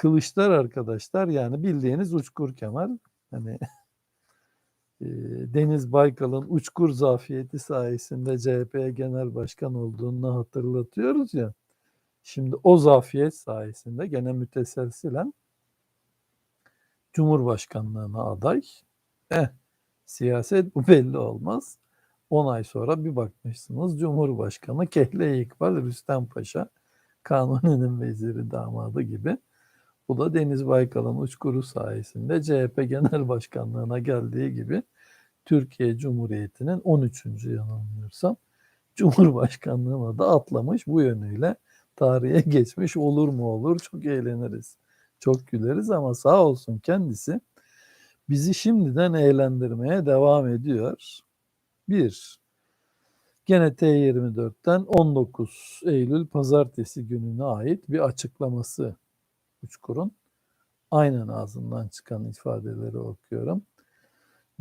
Kılıçlar arkadaşlar yani bildiğiniz Uçkur Kemal. Hani e, Deniz Baykal'ın Uçkur zafiyeti sayesinde CHP Genel Başkan olduğunu hatırlatıyoruz ya. Şimdi o zafiyet sayesinde gene müteselsilen Cumhurbaşkanlığına aday. Eh, siyaset bu belli olmaz. 10 ay sonra bir bakmışsınız Cumhurbaşkanı Kehle İkbal Rüstem Paşa Kanuni'nin veziri damadı gibi. Bu da Deniz Baykal'ın uçkuru sayesinde CHP Genel Başkanlığına geldiği gibi Türkiye Cumhuriyeti'nin 13. yanılmıyorsam Cumhurbaşkanlığına da atlamış bu yönüyle tarihe geçmiş olur mu olur çok eğleniriz. Çok güleriz ama sağ olsun kendisi bizi şimdiden eğlendirmeye devam ediyor. Bir, gene T24'ten 19 Eylül pazartesi gününe ait bir açıklaması Uçkur'un. Aynen ağzından çıkan ifadeleri okuyorum.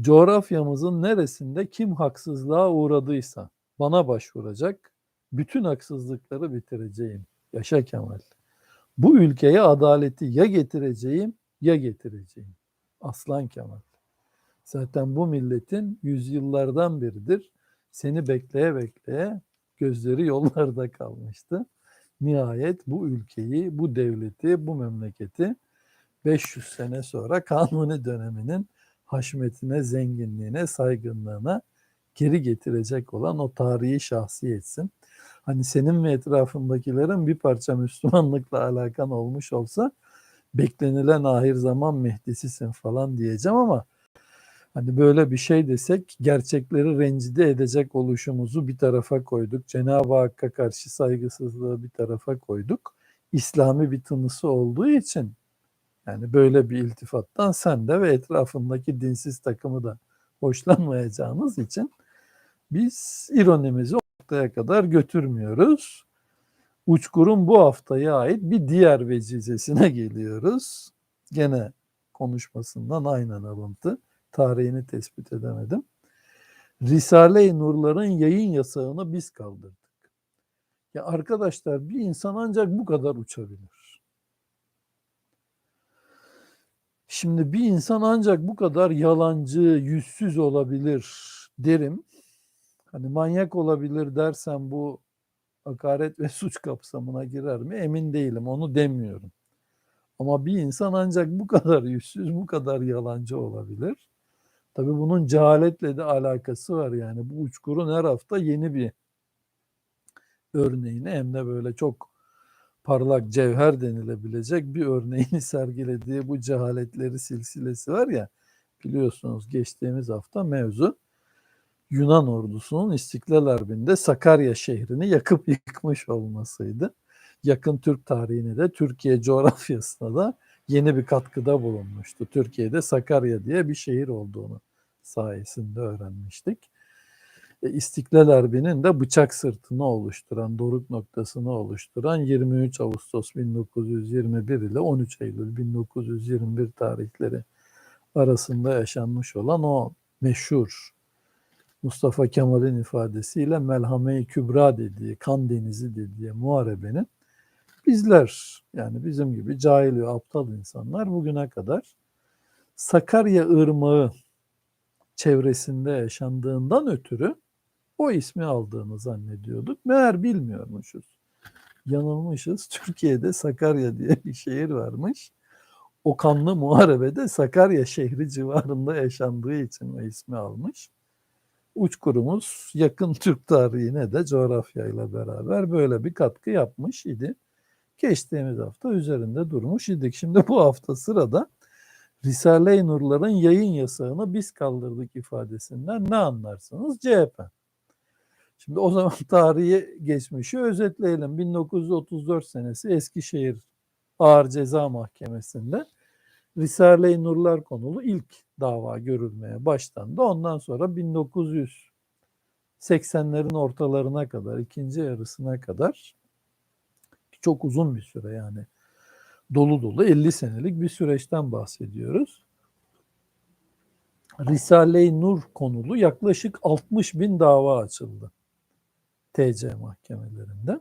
Coğrafyamızın neresinde kim haksızlığa uğradıysa bana başvuracak, bütün haksızlıkları bitireceğim. Yaşa Kemal. Bu ülkeye adaleti ya getireceğim ya getireceğim. Aslan Kemal. Zaten bu milletin yüzyıllardan beridir seni bekleye bekleye gözleri yollarda kalmıştı. Nihayet bu ülkeyi, bu devleti, bu memleketi 500 sene sonra Kanuni döneminin haşmetine, zenginliğine, saygınlığına geri getirecek olan o tarihi şahsiyetsin. Hani senin ve etrafındakilerin bir parça Müslümanlıkla alakan olmuş olsa beklenilen ahir zaman Mehdisisin falan diyeceğim ama hani böyle bir şey desek gerçekleri rencide edecek oluşumuzu bir tarafa koyduk. Cenab-ı Hakk'a karşı saygısızlığı bir tarafa koyduk. İslami bir tınısı olduğu için yani böyle bir iltifattan sen de ve etrafındaki dinsiz takımı da hoşlanmayacağınız için biz ironimizi noktaya kadar götürmüyoruz. Uçkur'un bu haftaya ait bir diğer vecizesine geliyoruz. Gene konuşmasından aynen alıntı. Tarihini tespit edemedim. Risale-i Nurların yayın yasağını biz kaldırdık. Ya arkadaşlar bir insan ancak bu kadar uçabilir. Şimdi bir insan ancak bu kadar yalancı, yüzsüz olabilir derim. Hani manyak olabilir dersem bu hakaret ve suç kapsamına girer mi emin değilim onu demiyorum. Ama bir insan ancak bu kadar yüzsüz, bu kadar yalancı olabilir. Tabii bunun cehaletle de alakası var yani. Bu uçkurun her hafta yeni bir örneğini hem de böyle çok parlak cevher denilebilecek bir örneğini sergilediği bu cehaletleri silsilesi var ya biliyorsunuz geçtiğimiz hafta mevzu Yunan ordusunun İstiklal Harbi'nde Sakarya şehrini yakıp yıkmış olmasıydı. Yakın Türk tarihine de Türkiye coğrafyasına da yeni bir katkıda bulunmuştu. Türkiye'de Sakarya diye bir şehir olduğunu sayesinde öğrenmiştik. E, İstiklal Harbi'nin de bıçak sırtını oluşturan, doruk noktasını oluşturan 23 Ağustos 1921 ile 13 Eylül 1921 tarihleri arasında yaşanmış olan o meşhur Mustafa Kemal'in ifadesiyle Melhame-i Kübra dediği, kan denizi dediği muharebenin bizler yani bizim gibi cahil ve aptal insanlar bugüne kadar Sakarya Irmağı çevresinde yaşandığından ötürü o ismi aldığını zannediyorduk. Meğer bilmiyormuşuz. Yanılmışız. Türkiye'de Sakarya diye bir şehir varmış. O kanlı muharebede Sakarya şehri civarında yaşandığı için o ismi almış. Uçkurumuz yakın Türk tarihine de coğrafyayla beraber böyle bir katkı yapmış idi. Geçtiğimiz hafta üzerinde durmuş idik. Şimdi bu hafta sırada Risale-i Nurların yayın yasağını biz kaldırdık ifadesinden ne anlarsınız? CHP. Şimdi o zaman tarihi geçmişi özetleyelim. 1934 senesi Eskişehir Ağır Ceza Mahkemesi'nde Risale-i Nurlar konulu ilk dava görülmeye başlandı. Ondan sonra 1980'lerin ortalarına kadar, ikinci yarısına kadar çok uzun bir süre yani dolu dolu 50 senelik bir süreçten bahsediyoruz. Risale-i Nur konulu yaklaşık 60 bin dava açıldı. TC mahkemelerinde.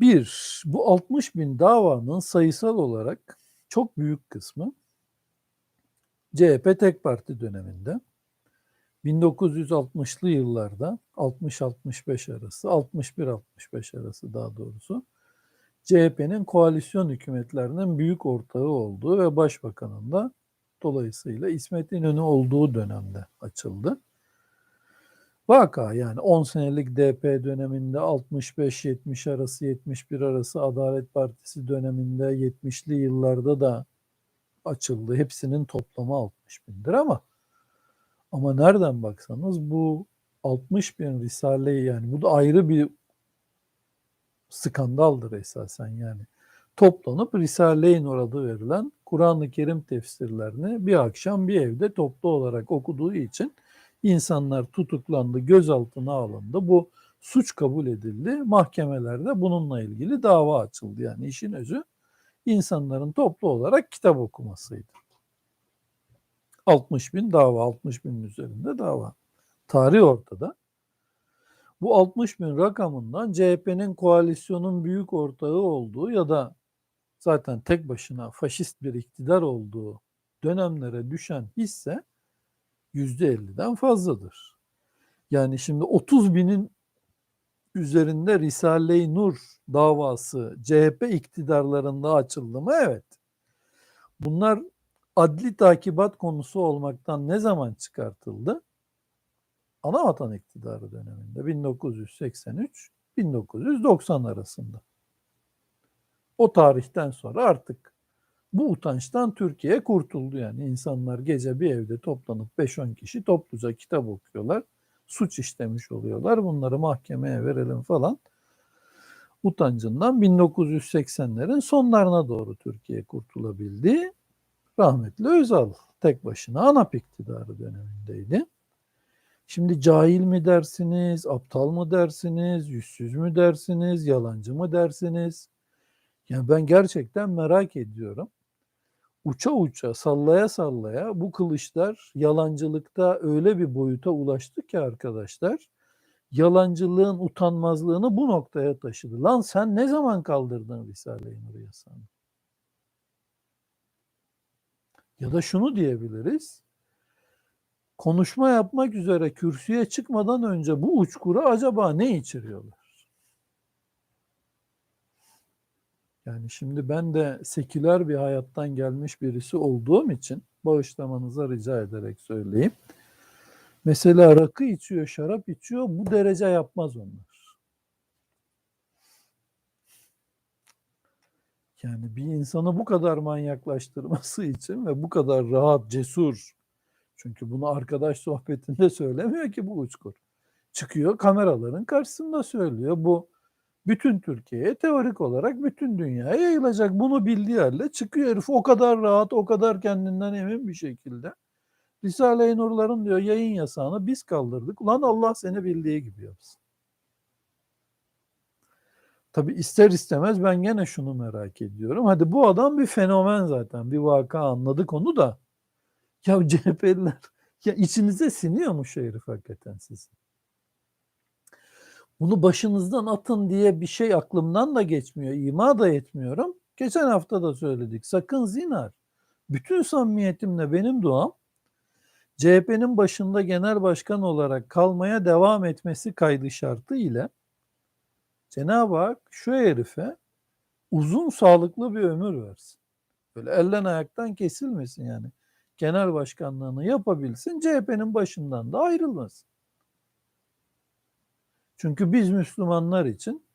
Bir, bu 60 bin davanın sayısal olarak çok büyük kısmı CHP tek parti döneminde 1960'lı yıllarda 60-65 arası, 61-65 arası daha doğrusu CHP'nin koalisyon hükümetlerinin büyük ortağı olduğu ve başbakanın da dolayısıyla İsmet İnönü olduğu dönemde açıldı. Vaka yani 10 senelik DP döneminde 65-70 arası 71 arası Adalet Partisi döneminde 70'li yıllarda da açıldı. Hepsinin toplamı 60 bindir ama ama nereden baksanız bu 60 bin Risale-i yani bu da ayrı bir skandaldır esasen yani. Toplanıp Risale-i Nur adı verilen Kur'an-ı Kerim tefsirlerini bir akşam bir evde toplu olarak okuduğu için insanlar tutuklandı, gözaltına alındı. Bu suç kabul edildi. Mahkemelerde bununla ilgili dava açıldı. Yani işin özü insanların toplu olarak kitap okumasıydı. 60 bin dava, 60 binin üzerinde dava. Tarih ortada. Bu 60 bin rakamından CHP'nin koalisyonun büyük ortağı olduğu ya da zaten tek başına faşist bir iktidar olduğu dönemlere düşen hisse %50'den fazladır. Yani şimdi 30 binin üzerinde Risale-i Nur davası CHP iktidarlarında açıldı mı? Evet. Bunlar adli takibat konusu olmaktan ne zaman çıkartıldı? Anavatan iktidarı döneminde 1983-1990 arasında. O tarihten sonra artık bu utançtan Türkiye kurtuldu yani. insanlar gece bir evde toplanıp 5-10 kişi topluca kitap okuyorlar. Suç işlemiş oluyorlar. Bunları mahkemeye verelim falan. Utancından 1980'lerin sonlarına doğru Türkiye kurtulabildi. Rahmetli Özal tek başına ANAP iktidarı dönemindeydi. Şimdi cahil mi dersiniz, aptal mı dersiniz, yüzsüz mü dersiniz, yalancı mı dersiniz? Yani ben gerçekten merak ediyorum. Uça uça, sallaya sallaya bu kılıçlar yalancılıkta öyle bir boyuta ulaştı ki arkadaşlar, yalancılığın utanmazlığını bu noktaya taşıdı. Lan sen ne zaman kaldırdın Risale-i Nur yasağını? Ya da şunu diyebiliriz. Konuşma yapmak üzere kürsüye çıkmadan önce bu uçkura acaba ne içiriyorlar? Yani şimdi ben de seküler bir hayattan gelmiş birisi olduğum için bağışlamanıza rica ederek söyleyeyim. Mesela rakı içiyor, şarap içiyor bu derece yapmaz onlar. Yani bir insanı bu kadar manyaklaştırması için ve bu kadar rahat, cesur çünkü bunu arkadaş sohbetinde söylemiyor ki bu uçkur. Çıkıyor kameraların karşısında söylüyor. Bu bütün Türkiye'ye teorik olarak bütün dünyaya yayılacak. Bunu bildiği halde çıkıyor herif o kadar rahat, o kadar kendinden emin bir şekilde. Risale-i Nur'ların diyor yayın yasağını biz kaldırdık. Ulan Allah seni bildiği gibi yapsın. Tabi ister istemez ben gene şunu merak ediyorum. Hadi bu adam bir fenomen zaten. Bir vaka anladık onu da. Ya CHP'liler ya içinize siniyor mu şu herif hakikaten sizin? Bunu başınızdan atın diye bir şey aklımdan da geçmiyor. ima da etmiyorum. Geçen hafta da söyledik. Sakın zinar. Bütün samimiyetimle benim duam CHP'nin başında genel başkan olarak kalmaya devam etmesi kaydı şartı ile Cenab-ı Hak şu herife uzun sağlıklı bir ömür versin. Böyle elden ayaktan kesilmesin yani. Genel başkanlığını yapabilsin, CHP'nin başından da ayrılmasın. Çünkü biz Müslümanlar için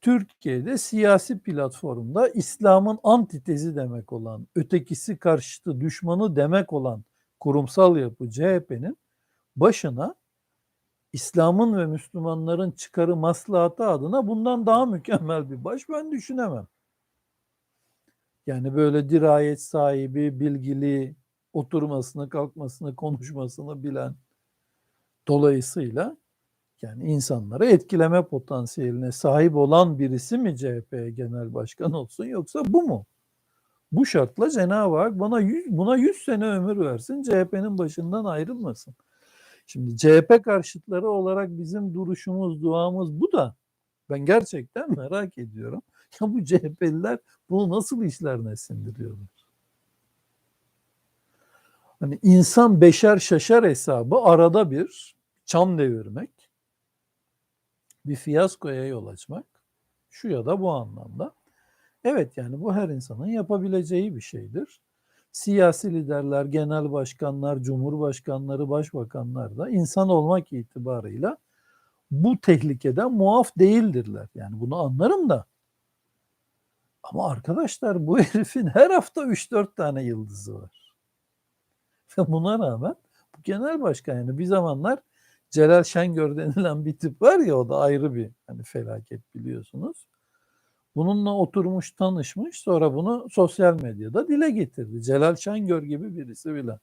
Türkiye'de siyasi platformda İslam'ın antitezi demek olan, ötekisi karşıtı düşmanı demek olan kurumsal yapı CHP'nin başına İslam'ın ve Müslümanların çıkarı maslahatı adına bundan daha mükemmel bir baş ben düşünemem. Yani böyle dirayet sahibi, bilgili, oturmasını, kalkmasını, konuşmasını bilen dolayısıyla yani insanları etkileme potansiyeline sahip olan birisi mi CHP genel başkan olsun yoksa bu mu? Bu şartla Cenab-ı Hak bana 100, buna 100 sene ömür versin, CHP'nin başından ayrılmasın. Şimdi CHP karşıtları olarak bizim duruşumuz, duamız bu da Ben gerçekten merak ediyorum. Ya bu CHP'liler bunu nasıl işlerine sindiriyorlar? Hani insan beşer şaşar hesabı arada bir çam devirmek, bir fiyaskoya yol açmak, şu ya da bu anlamda. Evet yani bu her insanın yapabileceği bir şeydir. Siyasi liderler, genel başkanlar, cumhurbaşkanları, başbakanlar da insan olmak itibarıyla bu tehlikeden muaf değildirler. Yani bunu anlarım da. Ama arkadaşlar bu herifin her hafta 3-4 tane yıldızı var. Buna rağmen bu genel başkan yani bir zamanlar Celal Şengör denilen bir tip var ya o da ayrı bir hani felaket biliyorsunuz. Bununla oturmuş tanışmış sonra bunu sosyal medyada dile getirdi. Celal Şengör gibi birisi bile.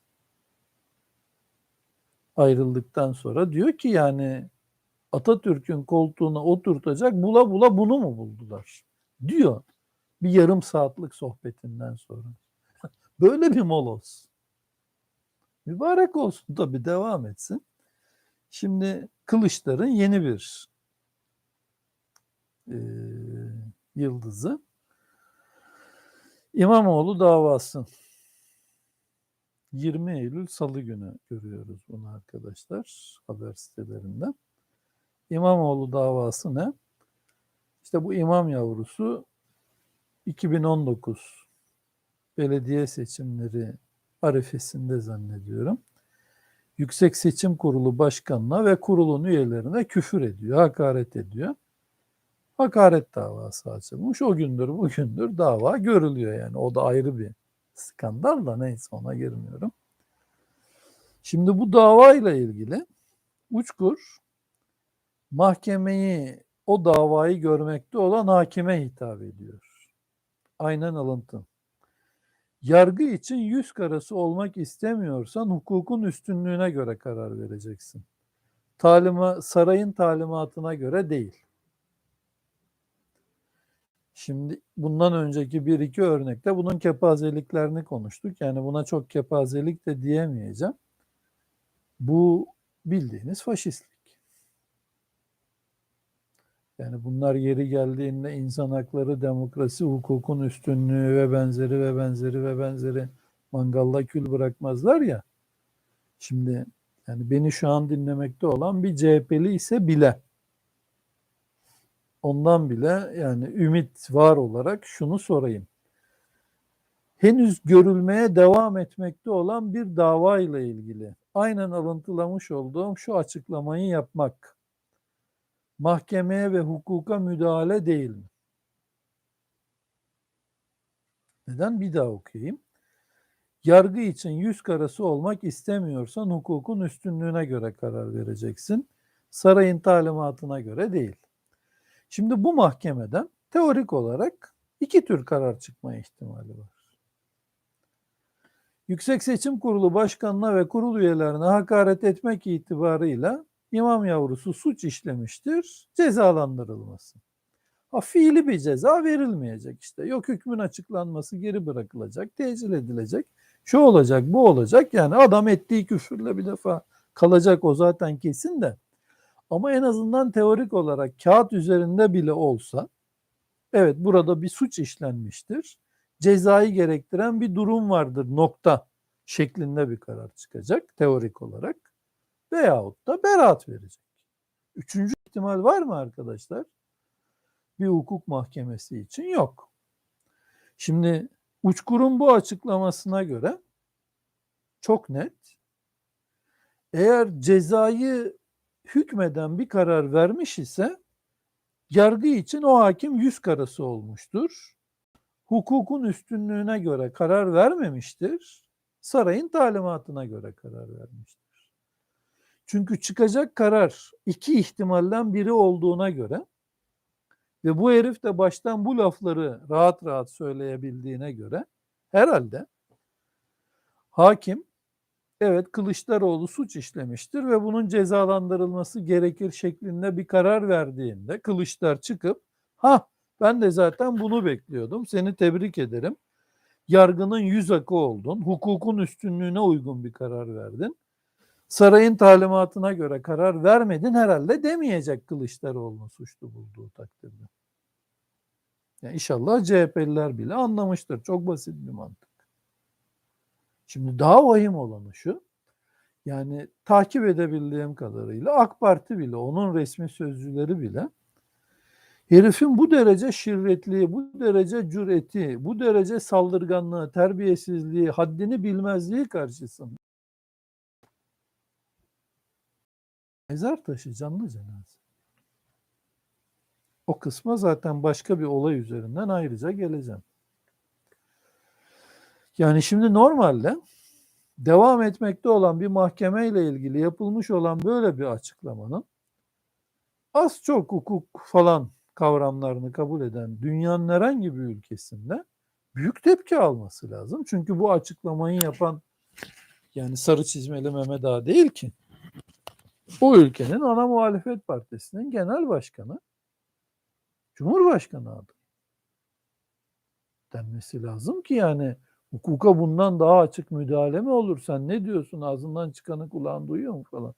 Ayrıldıktan sonra diyor ki yani Atatürk'ün koltuğuna oturtacak bula bula bunu mu buldular? Diyor. Bir yarım saatlik sohbetinden sonra. Böyle bir moloz. Mübarek olsun tabii devam etsin. Şimdi Kılıçdar'ın yeni bir e, yıldızı. İmamoğlu davası. 20 Eylül Salı günü görüyoruz bunu arkadaşlar haber sitelerinde. İmamoğlu davası ne? İşte bu imam yavrusu 2019 belediye seçimleri arifesinde zannediyorum. Yüksek Seçim Kurulu Başkanı'na ve kurulun üyelerine küfür ediyor, hakaret ediyor. Hakaret davası açılmış. O gündür bugündür dava görülüyor yani. O da ayrı bir skandal da neyse ona girmiyorum. Şimdi bu davayla ilgili Uçkur mahkemeyi o davayı görmekte olan hakime hitap ediyor. Aynen alıntı. Yargı için yüz karası olmak istemiyorsan hukukun üstünlüğüne göre karar vereceksin. Talima, sarayın talimatına göre değil. Şimdi bundan önceki bir iki örnekte bunun kepazeliklerini konuştuk. Yani buna çok kepazelik de diyemeyeceğim. Bu bildiğiniz faşistlik. Yani bunlar yeri geldiğinde insan hakları, demokrasi, hukukun üstünlüğü ve benzeri ve benzeri ve benzeri mangalla kül bırakmazlar ya. Şimdi yani beni şu an dinlemekte olan bir CHP'li ise bile ondan bile yani ümit var olarak şunu sorayım. Henüz görülmeye devam etmekte olan bir dava ile ilgili aynen alıntılamış olduğum şu açıklamayı yapmak mahkemeye ve hukuka müdahale değil mi? Neden? Bir daha okuyayım. Yargı için yüz karası olmak istemiyorsan hukukun üstünlüğüne göre karar vereceksin. Sarayın talimatına göre değil. Şimdi bu mahkemeden teorik olarak iki tür karar çıkma ihtimali var. Yüksek Seçim Kurulu Başkanına ve kurul üyelerine hakaret etmek itibarıyla imam yavrusu suç işlemiştir, cezalandırılması. Ha, fiili bir ceza verilmeyecek işte. Yok hükmün açıklanması geri bırakılacak, tecil edilecek. Şu olacak, bu olacak. Yani adam ettiği küfürle bir defa kalacak o zaten kesin de. Ama en azından teorik olarak kağıt üzerinde bile olsa evet burada bir suç işlenmiştir. Cezayı gerektiren bir durum vardır nokta şeklinde bir karar çıkacak teorik olarak veyahut da beraat verecek. Üçüncü ihtimal var mı arkadaşlar? Bir hukuk mahkemesi için yok. Şimdi Uçkur'un bu açıklamasına göre çok net eğer cezayı hükmeden bir karar vermiş ise yargı için o hakim yüz karası olmuştur. Hukukun üstünlüğüne göre karar vermemiştir. Sarayın talimatına göre karar vermiştir. Çünkü çıkacak karar iki ihtimalden biri olduğuna göre ve bu herif de baştan bu lafları rahat rahat söyleyebildiğine göre herhalde hakim evet Kılıçdaroğlu suç işlemiştir ve bunun cezalandırılması gerekir şeklinde bir karar verdiğinde Kılıçlar çıkıp ha ben de zaten bunu bekliyordum seni tebrik ederim. Yargının yüz akı oldun, hukukun üstünlüğüne uygun bir karar verdin. Sarayın talimatına göre karar vermedin herhalde demeyecek Kılıçdaroğlu'nu suçlu bulduğu takdirde. Yani inşallah CHP'liler bile anlamıştır. Çok basit bir mantık. Şimdi daha vahim olanı şu. Yani takip edebildiğim kadarıyla AK Parti bile, onun resmi sözcüleri bile herifin bu derece şirretliği, bu derece cüreti, bu derece saldırganlığı, terbiyesizliği, haddini bilmezliği karşısında mezar taşı canlı cenaze. O kısma zaten başka bir olay üzerinden ayrıca geleceğim. Yani şimdi normalde devam etmekte olan bir mahkeme ile ilgili yapılmış olan böyle bir açıklamanın az çok hukuk falan kavramlarını kabul eden dünyanın herhangi bir ülkesinde büyük tepki alması lazım. Çünkü bu açıklamayı yapan yani sarı çizmeli Mehmet Ağa değil ki. O ülkenin ana muhalefet partisinin genel başkanı Cumhurbaşkanı adı. Denmesi lazım ki yani hukuka bundan daha açık müdahale mi olur? Sen ne diyorsun? Ağzından çıkanı kulağın duyuyor mu falan?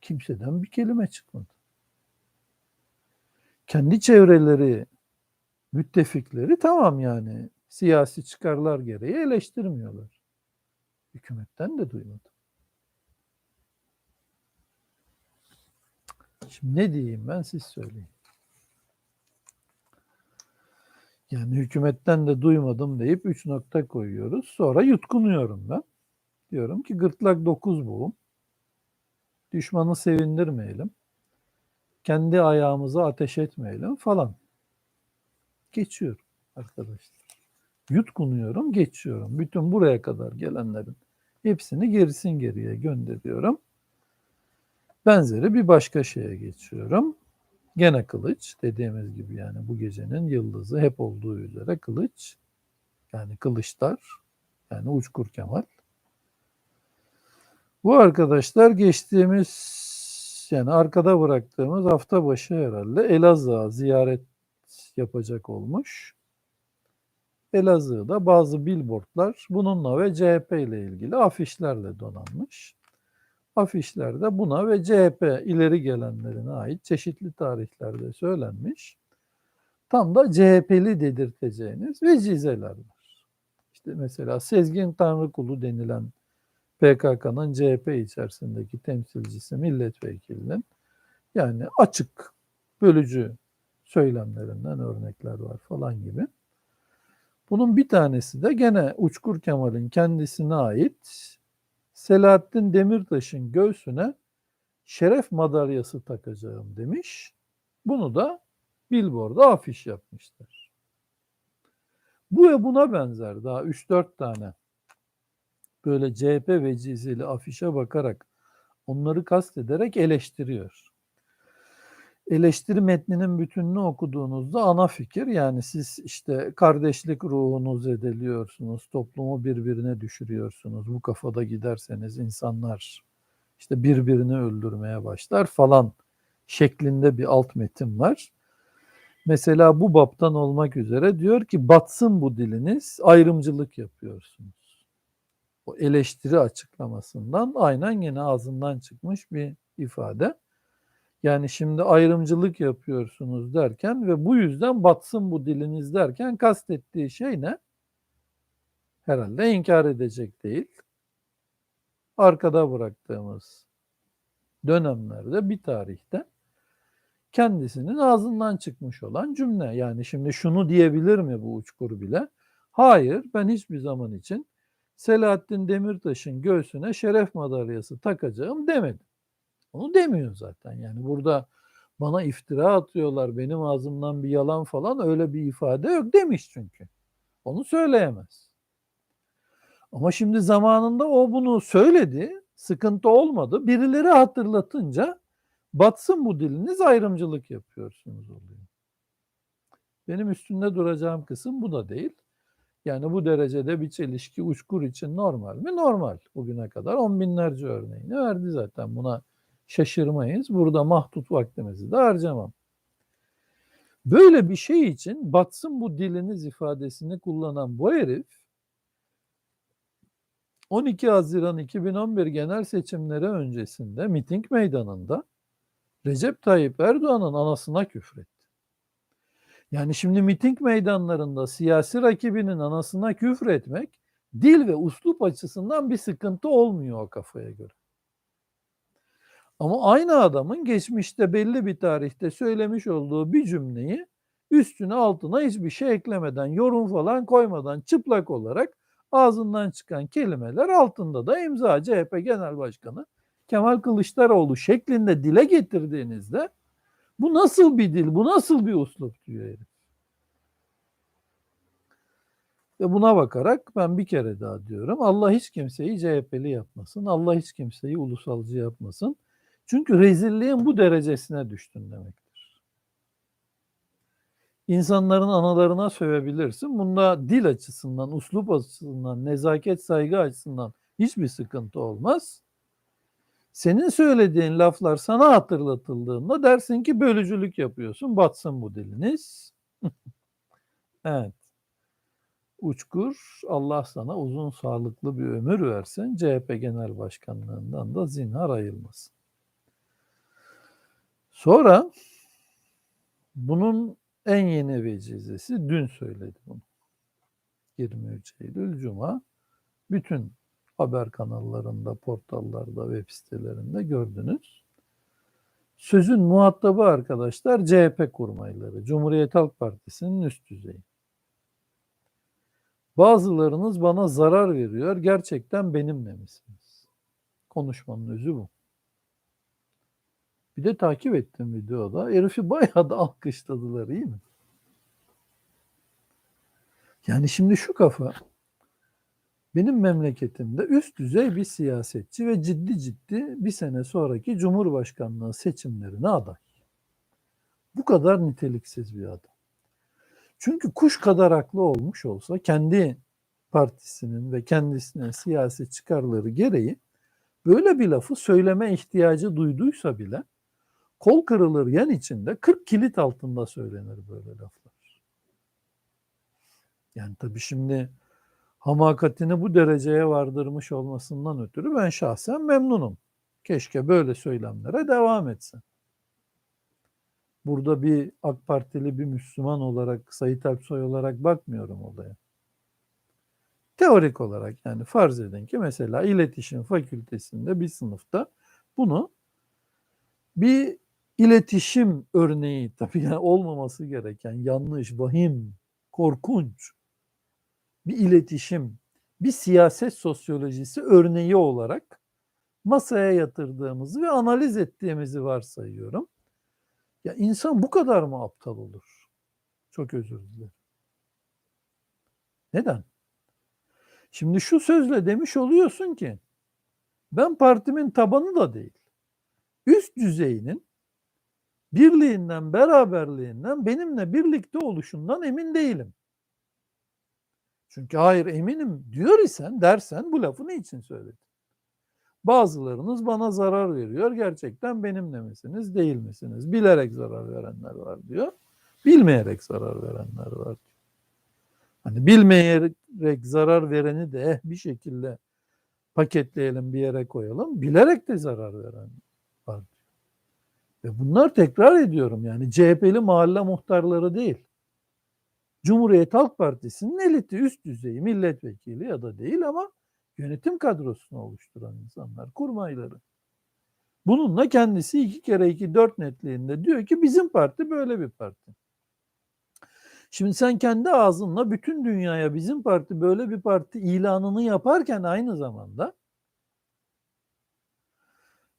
Kimseden bir kelime çıkmadı. Kendi çevreleri, müttefikleri tamam yani siyasi çıkarlar gereği eleştirmiyorlar. Hükümetten de duymadım. Şimdi ne diyeyim ben siz söyleyin. Yani hükümetten de duymadım deyip üç nokta koyuyoruz. Sonra yutkunuyorum ben. Diyorum ki gırtlak dokuz boğum. Düşmanı sevindirmeyelim. Kendi ayağımıza ateş etmeyelim falan. Geçiyorum arkadaşlar. Yutkunuyorum, geçiyorum. Bütün buraya kadar gelenlerin hepsini gerisin geriye gönderiyorum. Benzeri bir başka şeye geçiyorum. Gene kılıç dediğimiz gibi yani bu gecenin yıldızı hep olduğu üzere kılıç. Yani kılıçlar yani Uçkur Kemal. Bu arkadaşlar geçtiğimiz yani arkada bıraktığımız hafta başı herhalde Elazığ'a ziyaret yapacak olmuş. Elazığ'da bazı billboardlar bununla ve CHP ile ilgili afişlerle donanmış. Afişlerde buna ve CHP ileri gelenlerine ait çeşitli tarihlerde söylenmiş. Tam da CHP'li dedirteceğiniz vecizeler var. İşte mesela Sezgin Tanrıkulu denilen PKK'nın CHP içerisindeki temsilcisi milletvekilinin yani açık bölücü söylemlerinden örnekler var falan gibi. Bunun bir tanesi de gene Uçkur Kemal'in kendisine ait Selahattin Demirtaş'ın göğsüne şeref madalyası takacağım demiş. Bunu da billboard'a afiş yapmışlar. Bu ve buna benzer daha 3-4 tane böyle CHP vecizeli afişe bakarak onları kastederek eleştiriyor. Eleştiri metninin bütününü okuduğunuzda ana fikir yani siz işte kardeşlik ruhunu zedeliyorsunuz, toplumu birbirine düşürüyorsunuz. Bu kafada giderseniz insanlar işte birbirini öldürmeye başlar falan şeklinde bir alt metin var. Mesela bu baptan olmak üzere diyor ki batsın bu diliniz, ayrımcılık yapıyorsunuz. O eleştiri açıklamasından aynen yine ağzından çıkmış bir ifade. Yani şimdi ayrımcılık yapıyorsunuz derken ve bu yüzden batsın bu diliniz derken kastettiği şey ne? Herhalde inkar edecek değil. Arkada bıraktığımız dönemlerde bir tarihte kendisinin ağzından çıkmış olan cümle. Yani şimdi şunu diyebilir mi bu uçkur bile? Hayır ben hiçbir zaman için Selahattin Demirtaş'ın göğsüne şeref madalyası takacağım demedim. Onu demiyor zaten. Yani burada bana iftira atıyorlar, benim ağzımdan bir yalan falan öyle bir ifade yok demiş çünkü. Onu söyleyemez. Ama şimdi zamanında o bunu söyledi, sıkıntı olmadı. Birileri hatırlatınca batsın bu diliniz ayrımcılık yapıyorsunuz oluyor. Benim üstünde duracağım kısım bu da değil. Yani bu derecede bir çelişki uçkur için normal mi? Normal. Bugüne kadar on binlerce örneğini verdi zaten. Buna şaşırmayız. Burada mahdut vaktimizi de harcamam. Böyle bir şey için batsın bu diliniz ifadesini kullanan bu herif 12 Haziran 2011 genel seçimleri öncesinde miting meydanında Recep Tayyip Erdoğan'ın anasına küfretti. Yani şimdi miting meydanlarında siyasi rakibinin anasına küfretmek dil ve uslup açısından bir sıkıntı olmuyor o kafaya göre. Ama aynı adamın geçmişte belli bir tarihte söylemiş olduğu bir cümleyi üstüne altına hiçbir şey eklemeden, yorum falan koymadan çıplak olarak ağzından çıkan kelimeler altında da imza CHP Genel Başkanı Kemal Kılıçdaroğlu şeklinde dile getirdiğinizde bu nasıl bir dil, bu nasıl bir uslup diyor herif. Ve buna bakarak ben bir kere daha diyorum Allah hiç kimseyi CHP'li yapmasın, Allah hiç kimseyi ulusalcı yapmasın. Çünkü rezilliğin bu derecesine düştün demektir. İnsanların analarına sövebilirsin. Bunda dil açısından, uslup açısından, nezaket, saygı açısından hiçbir sıkıntı olmaz. Senin söylediğin laflar sana hatırlatıldığında dersin ki bölücülük yapıyorsun, batsın bu diliniz. evet. Uçkur, Allah sana uzun sağlıklı bir ömür versin. CHP Genel Başkanlığından da zinhar ayılmasın. Sonra bunun en yeni vecizesi dün söyledi bunu. 23 Eylül Cuma bütün haber kanallarında, portallarda, web sitelerinde gördünüz. Sözün muhatabı arkadaşlar CHP kurmayları, Cumhuriyet Halk Partisi'nin üst düzeyi. Bazılarınız bana zarar veriyor, gerçekten benimle misiniz? Konuşmanın özü bu. Bir de takip ettim videoda. Herifi bayağı da alkışladılar iyi mi? Yani şimdi şu kafa benim memleketimde üst düzey bir siyasetçi ve ciddi ciddi bir sene sonraki Cumhurbaşkanlığı seçimlerine aday. Bu kadar niteliksiz bir adam. Çünkü kuş kadar haklı olmuş olsa kendi partisinin ve kendisinin siyasi çıkarları gereği böyle bir lafı söyleme ihtiyacı duyduysa bile kol kırılır yan içinde 40 kilit altında söylenir böyle laflar. Yani tabii şimdi hamakatini bu dereceye vardırmış olmasından ötürü ben şahsen memnunum. Keşke böyle söylemlere devam etsin. Burada bir AK Partili bir Müslüman olarak, Sayit Alpsoy olarak bakmıyorum olaya. Teorik olarak yani farz edin ki mesela iletişim fakültesinde bir sınıfta bunu bir iletişim örneği tabii yani olmaması gereken yanlış, vahim, korkunç bir iletişim, bir siyaset sosyolojisi örneği olarak masaya yatırdığımızı ve analiz ettiğimizi varsayıyorum. Ya insan bu kadar mı aptal olur? Çok özür dilerim. Neden? Şimdi şu sözle demiş oluyorsun ki ben partimin tabanı da değil. Üst düzeyinin birliğinden, beraberliğinden, benimle birlikte oluşundan emin değilim. Çünkü hayır eminim diyor isen dersen bu lafı ne için söyledin? Bazılarınız bana zarar veriyor. Gerçekten benimle misiniz, değil misiniz? Bilerek zarar verenler var diyor. Bilmeyerek zarar verenler var diyor. Hani bilmeyerek zarar vereni de bir şekilde paketleyelim bir yere koyalım. Bilerek de zarar veren. Ve bunlar tekrar ediyorum yani CHP'li mahalle muhtarları değil. Cumhuriyet Halk Partisi'nin eliti üst düzeyi milletvekili ya da değil ama yönetim kadrosunu oluşturan insanlar, kurmayları. Bununla kendisi iki kere iki dört netliğinde diyor ki bizim parti böyle bir parti. Şimdi sen kendi ağzınla bütün dünyaya bizim parti böyle bir parti ilanını yaparken aynı zamanda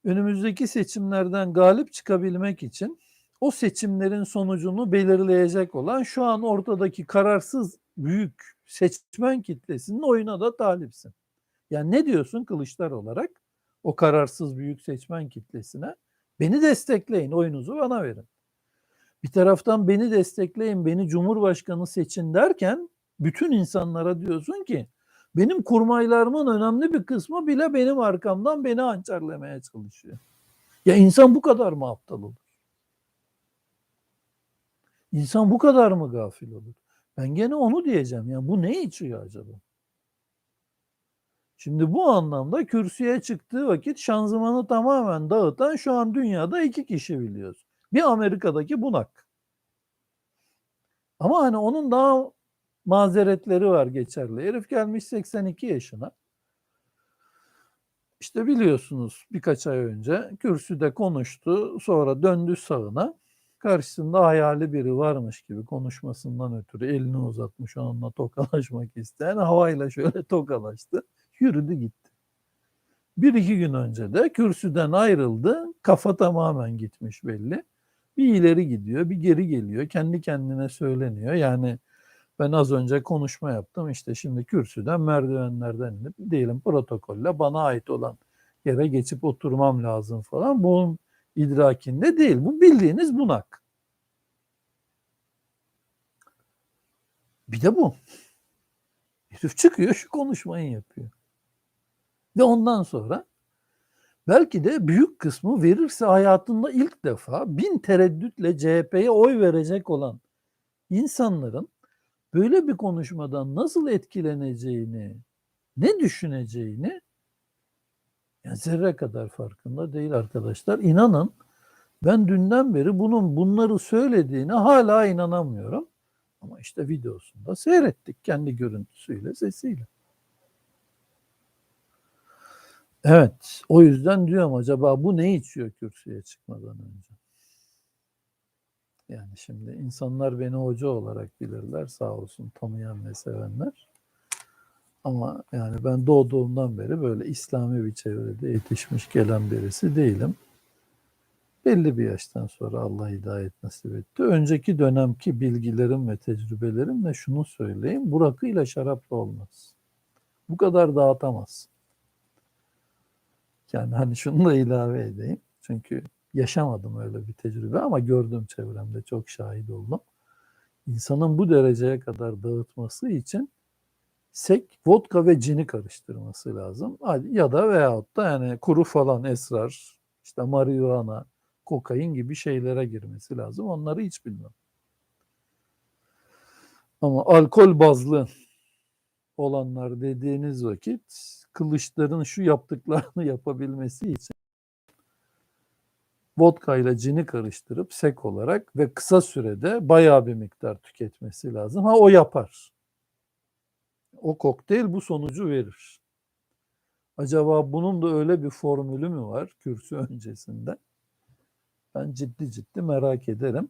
önümüzdeki seçimlerden galip çıkabilmek için o seçimlerin sonucunu belirleyecek olan şu an ortadaki kararsız büyük seçmen kitlesinin oyuna da talipsin. Yani ne diyorsun Kılıçlar olarak o kararsız büyük seçmen kitlesine? Beni destekleyin, oyunuzu bana verin. Bir taraftan beni destekleyin, beni Cumhurbaşkanı seçin derken bütün insanlara diyorsun ki benim kurmaylarımın önemli bir kısmı bile benim arkamdan beni hançerlemeye çalışıyor. Ya insan bu kadar mı aptal olur? İnsan bu kadar mı gafil olur? Ben gene onu diyeceğim. Ya bu ne içiyor acaba? Şimdi bu anlamda kürsüye çıktığı vakit şanzımanı tamamen dağıtan şu an dünyada iki kişi biliyoruz. Bir Amerika'daki bunak. Ama hani onun daha mazeretleri var geçerli. Herif gelmiş 82 yaşına. İşte biliyorsunuz birkaç ay önce kürsüde konuştu. Sonra döndü sağına. Karşısında hayali biri varmış gibi konuşmasından ötürü elini uzatmış onunla tokalaşmak isteyen havayla şöyle tokalaştı. Yürüdü gitti. Bir iki gün önce de kürsüden ayrıldı. Kafa tamamen gitmiş belli. Bir ileri gidiyor, bir geri geliyor. Kendi kendine söyleniyor. Yani ben az önce konuşma yaptım. İşte şimdi kürsüden merdivenlerden inip diyelim protokolle bana ait olan yere geçip oturmam lazım falan. Bunun idrakinde değil. Bu bildiğiniz bunak. Bir de bu. Herif çıkıyor şu konuşmayı yapıyor. Ve ondan sonra belki de büyük kısmı verirse hayatında ilk defa bin tereddütle CHP'ye oy verecek olan insanların böyle bir konuşmadan nasıl etkileneceğini, ne düşüneceğini yani zerre kadar farkında değil arkadaşlar. İnanın ben dünden beri bunun bunları söylediğine hala inanamıyorum. Ama işte videosunda seyrettik kendi görüntüsüyle, sesiyle. Evet, o yüzden diyorum acaba bu ne içiyor kürsüye çıkmadan önce? Yani şimdi insanlar beni hoca olarak bilirler sağ olsun tanıyan ve sevenler. Ama yani ben doğduğumdan beri böyle İslami bir çevrede yetişmiş gelen birisi değilim. Belli bir yaştan sonra Allah hidayet nasip etti. Önceki dönemki bilgilerim ve tecrübelerimle şunu söyleyeyim. Bu rakıyla şarapla olmaz. Bu kadar dağıtamaz. Yani hani şunu da ilave edeyim. Çünkü yaşamadım öyle bir tecrübe ama gördüm çevremde çok şahit oldum. İnsanın bu dereceye kadar dağıtması için sek, vodka ve cini karıştırması lazım. Ya da veyahut da yani kuru falan esrar, işte marihuana, kokain gibi şeylere girmesi lazım. Onları hiç bilmem. Ama alkol bazlı olanlar dediğiniz vakit kılıçların şu yaptıklarını yapabilmesi için vodka ile cini karıştırıp sek olarak ve kısa sürede bayağı bir miktar tüketmesi lazım. Ha o yapar. O kokteyl bu sonucu verir. Acaba bunun da öyle bir formülü mü var kürsü öncesinde? Ben ciddi ciddi merak ederim.